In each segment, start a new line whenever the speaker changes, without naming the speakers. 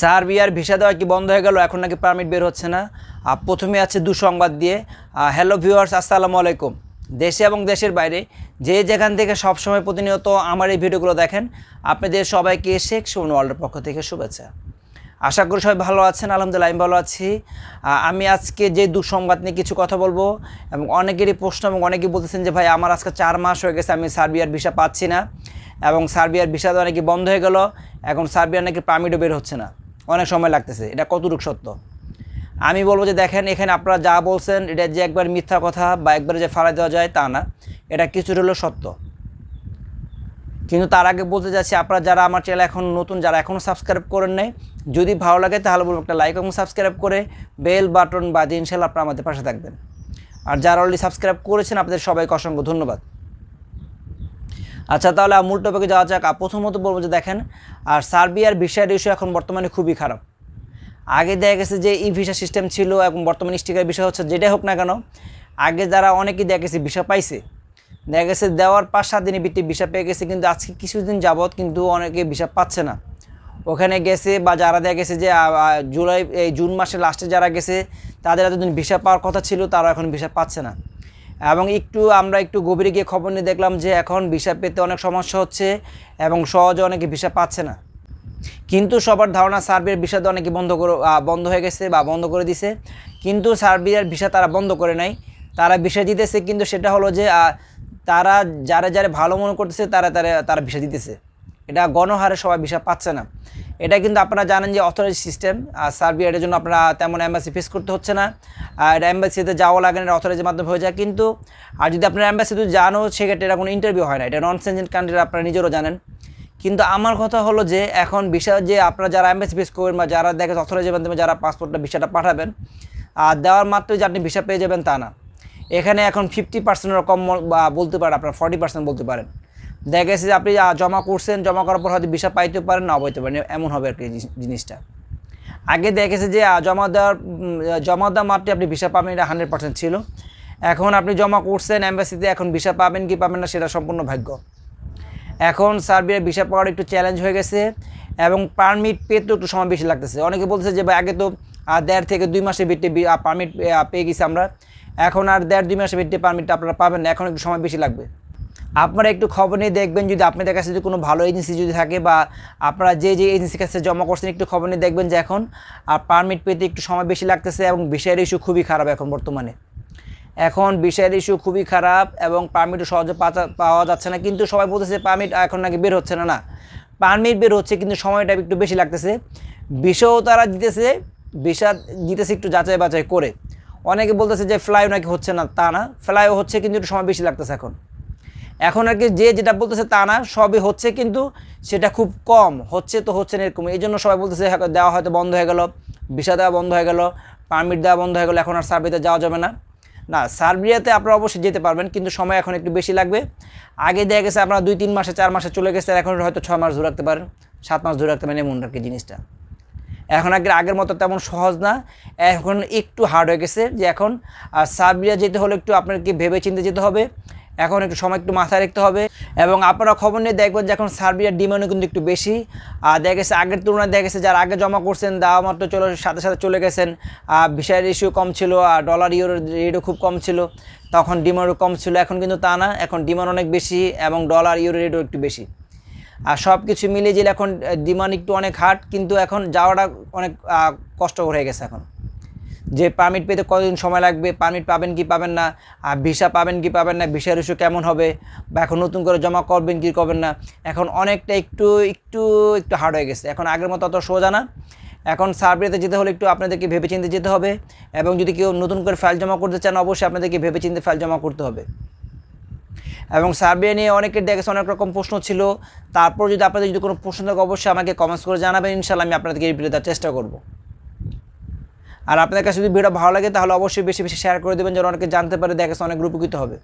সার্বিয়ার ভিসা দেওয়া কি বন্ধ হয়ে গেল? এখন নাকি পারমিট বের হচ্ছে না? প্রথমে আছে দুঃসংবাদ দিয়ে। হ্যালো ভিউয়ার্স আসসালামু আলাইকুম। দেশে এবং দেশের বাইরে যে যেখান থেকে সবসময় প্রতিনিয়ত আমার এই ভিডিওগুলো দেখেন, আপনাদের সবাইকে শেখ সুমন ওয়ার্ল্ডের পক্ষ থেকে শুভেচ্ছা। আশা করি সবাই ভালো আছেন, আলহামদুলিল্লাহ আমি ভালো আছি। আমি আজকে যে দুঃসংবাদ নিয়ে কিছু কথা বলব, এবং অনেকেরই প্রশ্ন এবং অনেকেই বলতেছেন যে, ভাই, আমার আজকে চার মাস হয়ে গেছে, আমি সার্বিয়ার ভিসা পাচ্ছি না। এবং সার্বিয়ার ভিসা দেওয়া নাকি বন্ধ হয়ে গেল, এখন সার্বিয়ার নাকি পারমিটও বের হচ্ছে না। অনেক সময় লাগতেছে। এটা কতটুকু সত্য? আমি বলব যে দেখেন, এখানে আপনারা যা বলছেন, এটা যে একবার মিথ্যা কথা বা একবারে যে ফালাই দেওয়া যায় তা না। এটা কিছুটা হলেও সত্য। কিন্তু তার আগে বলতে যাচ্ছি আপনারা যারা আমার চ্যানেল এখন নতুন, যারা এখনও সাবস্ক্রাইব করেন নাই, যদি ভালো লাগে তাহলে বলব একটা লাইক এবং সাবস্ক্রাইব করে বেল বাটন বা ইনশাল্লাহ আপনারা আমাদের পাশে থাকবেন। আর যারা অলরেডি সাবস্ক্রাইব করেছেন, আপনাদের সবাইকে অসংখ্য ধন্যবাদ। আচ্ছা তাহলে মূল টপিকে যাওয়া যাক। প্রথমত বলব যে দেখেন, আর সার্বিয়ার ভিসা ইস্যু এখন বর্তমানে খুবই খারাপ। আগে দেখা গেছে যে ই ভিসা সিস্টেম ছিল এবং বর্তমানে স্টিকার বিষয় হচ্ছে যেটাই হোক না কেন, আগে যারা অনেকেই দেখা গেছে ভিসা পাইছে, দেখা গেছে দেওয়ার পাঁচ সাত দিনের ভিত্তি ভিসা পেয়ে গেছে, কিন্তু আজকে কিছুদিন যাবৎ কিন্তু অনেকে ভিসা পাচ্ছে না। ওখানে গেছে বা যারা দেখা গেছে যে জুলাই, এই জুন মাসের লাস্টে যারা গেছে, তাদের এতদিন ভিসা পাওয়ার কথা ছিল, তারা এখন ভিসা পাচ্ছে না। এবং একটু আমরা একটু গভীরে গিয়ে খবর নিয়ে দেখলাম যে এখন ভিসা পেতে অনেক সমস্যা হচ্ছে এবং সহজে অনেকে ভিসা পাচ্ছে না। কিন্তু সবার ধারণা সার্বিয়ার ভিসা তো অনেকে বন্ধ করে বন্ধ হয়ে গেছে বা বন্ধ করে দিছে। কিন্তু সার্বিয়ার ভিসা তারা বন্ধ করে নাই। তারা ভিসা দিতেছে, কিন্তু সেটা হলো যে তারা যারা যারা ভালো মনে করতেছে, তারা তারা তারা ভিসা দিতেছে। এটা গণহারে সবাই ভিসা পাচ্ছে না। এটা কিন্তু আপনারা জানেন যে অথরাইজ সিস্টেম আর সার্বিয়া এটার জন্য আপনারা তেমন অ্যাম্বাসি ফেস করতে হচ্ছে না। আর এটা অ্যাম্বাসিতে যাওয়া লাগে না অথরাইজের মাধ্যমে হয়ে যায়। কিন্তু, আর যদি আপনার অ্যাম্বাসিতে জানো সেক্ষেত্রে এটা কোনো ইন্টারভিউ হয় না। এটা নন সেঞ্জেন্ট কান্ট্রি আপনারা নিজেরও জানেন। কিন্তু আমার কথা হলো যে, এখন ভিসা যে আপনারা যারা অ্যাম্বাসি ফেস করবেন বা যারা দেখেন অথরাইজের মাধ্যমে যারা পাসপোর্টটা ভিসাটা পাঠাবেন, আর দেওয়ার মাত্রই যে আপনি ভিসা পেয়ে যাবেন তা না। এখানে এখন ফিফটি পার্সেন্টের কম বা বলতে পারেন, আপনার ফর্টি পার্সেন্ট বলতে পারেন। দেখা গেছে যে আপনি জমা করছেন, জমা করার পর হয়তো ভিসা পাইতে পারেন, না পাইতে পারেন, এমন হবে আর কি জিনিসটা। আগে দেখেছে যে জমা দেওয়ার জমা দেওয়া মাত্রই আপনি ভিসা পাবেন, এটা হান্ড্রেড পার্সেন্ট ছিল। এখন আপনি জমা করছেন অ্যাম্বাসিতে এখন ভিসা পাবেন, কি পাবেন না, সেটা সম্পূর্ণ ভাগ্য। এখন সার্বিয়ার ভিসা পাওয়ার একটু চ্যালেঞ্জ হয়ে গেছে, এবং পারমিট পেতেও একটু সময় বেশি লাগতেছে। অনেকে বলছে যে আগে তো দেড় থেকে দুই মাসের ভিত্তি পারমিট পেয়ে গেছি আমরা। এখন আর দেড় দুই মাসের ভিত্তি পারমিটটা আপনারা পাবেন না, এখন একটু সময় বেশি লাগবে। আপনারা একটু খবর নিয়ে দেখবেন, যদি আপনাদের কাছে যদি কোনো ভালো এজেন্সি যদি থাকে বা আপনারা যে যে এজেন্সির কাছে জমা করছেন, একটু খবর নিয়ে দেখবেন যে এখন আর পারমিট পেতে একটু সময় বেশি লাগতেছে এবং বিষয়ের ইস্যু খুবই খারাপ এখন বর্তমানে। এখন বিষয়ের ইস্যু খুবই খারাপ এবং পারমিটও সহজে পাওয়া যাচ্ছে না, কিন্তু সবাই বলতেছে পারমিট এখন নাকি বের হচ্ছে না না। পারমিট বের হচ্ছে, কিন্তু সময়টা একটু বেশি লাগতেছে। বিষয়ও তারা দিতেছে বিষা দিতেছে একটু যাচাই বাছাই করে। অনেকে বলতেছে যে ফ্লাইও নাকি হচ্ছে না, তা না। ফ্লাইও হচ্ছে, কিন্তু একটু সময় বেশি লাগতেছে এখন। এখন আর কি যে যেটা বলতেছে তা না সবই হচ্ছে কিন্তু সেটা খুব কম হচ্ছে তো হচ্ছে না এরকম এই জন্য সবাই বলতেছে হ্যাঁ, দেওয়া হয়তো বন্ধ হয়ে গেল ভিসা দেওয়া বন্ধ হয়ে গেল পারমিট দেওয়া বন্ধ হয়ে গেল এখন আর সার্বিয়াতে যাওয়া যাবে না। না সার্বিয়াতে আপনারা অবশ্যই যেতে পারবেন কিন্তু সময় এখন একটু বেশি লাগবে। আগে দেখা গেছে আপনারা দুই তিন মাসে চার মাসে চলে গেছে এখন হয়তো ছয় মাস ধরে রাখতে পারেন সাত মাস ধরে রাখতে পারেন এমন আর কি জিনিসটা। এখন আগের আগের মতো তেমন সহজ না এখন একটু হার্ড হয়ে গেছে যে এখন আর সার্বিয়া যেতে হলে একটু আপনাকে ভেবে চিন্তে যেতে হবে এখন একটু সময় একটু মাথায় রাখতে হবে। এবং আপনারা খবর নিয়ে দেখবেন যে এখন সার্বিয়ার ডিমান্ডও কিন্তু একটু বেশি। আর দেখা গেছে আগের তুলনায় দেখা গেছে যারা আগে জমা করছেন, দেওয়া মাত্র চলে সাথে সাথে চলে গেছেন। আর ভিসার ইস্যু কম ছিল আর ডলার ইউরোর রেটও খুব কম ছিল। তখন ডিমান্ডও কম ছিল, এখন কিন্তু তা না। এখন ডিমান্ড অনেক বেশি এবং ডলার ইউরো রেটও একটু বেশি। আর সব কিছু মিলিয়ে যে এখন ডিমান্ড একটু অনেক হার্ড কিন্তু এখন যাওয়াটা অনেক কষ্টকর হয়ে গেছে এখন। যে পারমিট পেতে কতদিন সময় লাগবে পারমিট পাবেন কি পাবেন না, আর ভিসা পাবেন কি পাবেন না ভিসার ইস্যু কেমন হবে, বা এখন নতুন করে জমা করবেন কি করবেন না, এখন অনেকটা একটু একটু একটু হার্ড হয়ে গেছে। এখন আগের মতো অত সোজা না। এখন সার্বিয়াতে যেতে হলে একটু আপনাদেরকে ভেবেচিন্তে যেতে হবে, এবং যদি কেউ নতুন করে ফাইল জমা করতে চান, অবশ্যই আপনাদেরকে ভেবেচিন্তে ফাইল জমা করতে হবে। এবং সার্বিয়া নিয়ে অনেকের দেখেছে অনেক রকম প্রশ্ন ছিল। তারপর যদি আপনাদের যদি কোনো প্রশ্ন থাকে, অবশ্যই আমাকে কমেন্টস করে জানাবেন। ইনশাল্লাহ আমি আপনাদেরকে রিপ্লাই দেওয়ার চেষ্টা করব। আর আপনাদের কাছে যদি ভিডিও ভালো লাগে তাহলে অবশ্যই বেশি বেশি শেয়ার করে দেবেন যেন অনেকে জানতে পারে দেখেছে অনেক উপকৃত হবে।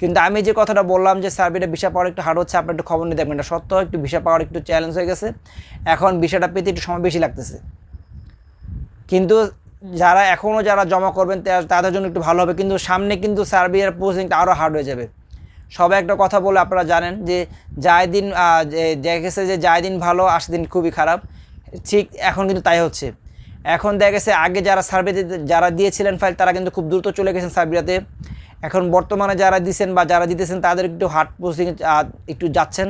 কিন্তু আমি যে কথাটা বললাম যে সার্বিয়াটা ভিসা পাওয়ার একটু হার্ড হচ্ছে আপনার একটু খবর নিয়ে দেখবেন। এটা সত্য একটু ভিসা পাওয়ার একটু চ্যালেঞ্জ হয়ে গেছে। এখন ভিসাটা পেতে একটু সময় বেশি লাগতেছে। কিন্তু যারা এখনও যারা জমা করবেন তাদের জন্য একটু ভালো হবে। কিন্তু সামনে কিন্তু সার্বিয়ার প্রসেসিংটা আরও হার্ড হয়ে যাবে। সবাই একটা কথা বলে আপনারা জানেন যে দিন আহ, যে দিন ভালো আসে দিন খুবই খারাপ। ঠিক এখন কিন্তু তাই হচ্ছে। এখন দেখা গেছে আগে যারা সার্ভে যারা দিয়েছিলেন ফাইল তারা কিন্তু খুব দ্রুত চলে গেছেন সার্বিয়াতে এখন বর্তমানে যারা দিচ্ছেন বা যারা দিতেছেন, তাদের একটু হার্ড প্রসেসিং একটু যাচ্ছেন।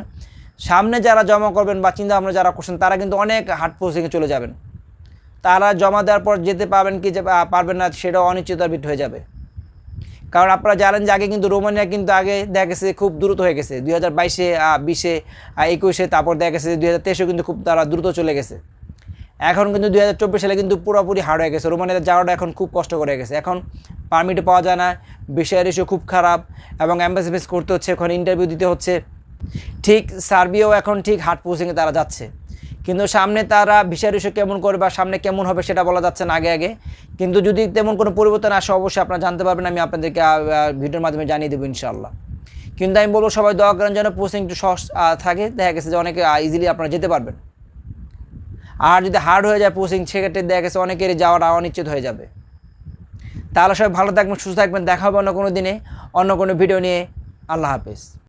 সামনে যারা জমা করবেন বা চিন্তা ভাবনা যারা করছেন, তারা কিন্তু অনেক হার্ড প্রসেসিংয়ে চলে যাবেন। তারা জমা দেওয়ার পর যেতে পারবেন কি যে পারবেন না, সেটাও অনিশ্চয়তার ভিত হয়ে যাবে। কারণ আপনারা জানেন যে আগে কিন্তু রোমানিয়া কিন্তু আগে দেখা গেছে খুব দ্রুত হয়ে গেছে। দুই হাজার বাইশে বিশে একুশে, তারপর দেখা গেছে দুই হাজার তেইশেও কিন্তু খুব তারা দ্রুত চলে গেছে। এখন কিন্তু দুই হাজার চব্বিশ সালে কিন্তু পুরোপুরি হার্ড হয়ে গেছে। রোমানিয়াতে যাওয়াটা এখন খুব কষ্ট করে গেছে। এখন পারমিট পাওয়া যায় না, বিষয়ের ইস্যু খুব খারাপ এবং অ্যাম্বাসি ফেস করতে হচ্ছে, এখন ইন্টারভিউ দিতে হচ্ছে। ঠিক সার্বিয়াও এখন ঠিক হার্ড পোস্টিংয়ে তারা যাচ্ছে। কিন্তু সামনে তারা ভিসার ইস্যু কেমন করবে বা সামনে কেমন হবে সেটা বলা যাচ্ছে না আগে আগে। কিন্তু যদি তেমন কোনো পরিবর্তন আসে, অবশ্যই আপনারা জানতে পারবেন। আমি আপনাদেরকে ভিডিওর মাধ্যমে জানিয়ে দেবো ইনশাল্লাহ কিন্তু আমি বলব সবাই দোয়া করেন যেন পোস্টিং একটু সহজ থাকে। দেখা গেছে যে অনেকে ইজিলি আপনারা যেতে পারবেন। আর যদি হার্ড হয়ে যায় পোসিং সেক্ষেত্রে দেখা গেছে অনেকেরই যাওয়াটা অনিশ্চিত হয়ে যাবে। তাহলে সবাই ভালো থাকবেন, সুস্থ থাকবেন, দেখা হবে অন্য কোনো দিনে, অন্য কোনো ভিডিও নিয়ে। আল্লাহ হাফেজ।